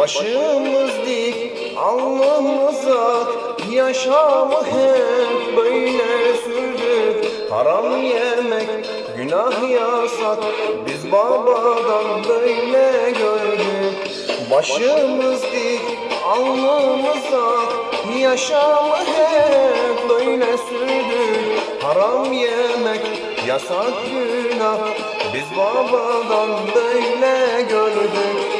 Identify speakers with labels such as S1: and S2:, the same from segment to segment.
S1: Başımız dik, alnımıza Yaşamı hep böyle sürdük. Haram yemek, günah yasak. Biz babadan böyle gördük. Başımız dik, alnımıza Yaşamı hep böyle sürdük. Haram yemek, yasak günah. Biz babadan böyle gördük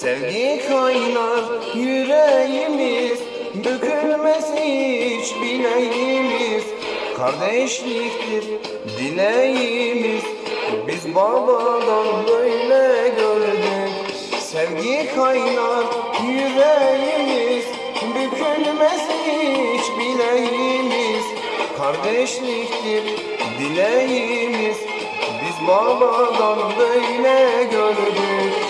S1: Sevgi kaynar yüreğimiz Bükülmez hiç bileğimiz. Kardeşliktir dileğimiz Biz babadan böyle gördük. Sevgi kaynar yüreğimiz Bükülmez hiç bileğimiz. Kardeşliktir dileğimiz Biz babadan böyle gördük